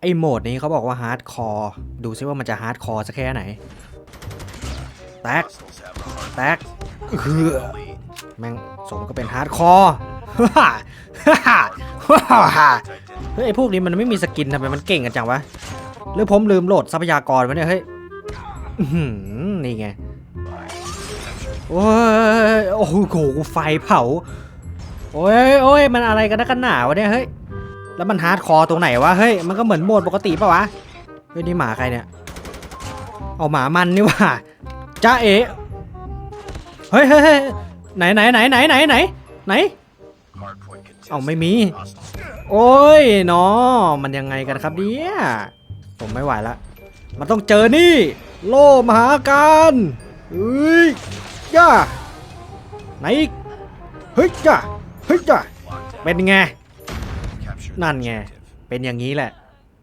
ไอ้โหมดนี้เขาบอกว่าฮาร์ดคอร์ดูซิว่ามันจะฮาร์ดคอร์สักแค่ไหน แตก แตกเฮือแม่งสมก็เป็นฮาร์ดคอร์ฮ่าฮ่าฮ่าเฮ้ยไอพวกนี้มันไม่มีสกินทำไมมันเก่งกันจังวะ หรือผมลืมโหลดทรัพยากรวะเนี่ยเฮ้ยนี่ไง โอ้ยโอ้โหไฟเผา โอ้ยโอ้ยมันอะไรกันนักกันหนาวะเนี่ยเฮ้ย แล้วมันฮาร์ดคอร์ตรงไหนวะ เฮ้ย มันก็เหมือนโหมดปกติปะวะ เฮ้ย นี่หมาใครเนี่ย เอาหมามันนี่ว่าจ้าเอ๋เฮ้ยเฮ้ยเฮ้ยไหนไหนไหนไหนไหนไหนไหน เอาไม่มี โอ้ยเนาะมันยังไงกันครับเนี่ยผมไม่ไหวละ มันต้องเจอนี่ โล่มหาการเฮ้ยย่าไหนเฮ้ยย่าเฮ้ยย่าเป็นไง นั่นไง เป็นอย่างนี้แหละ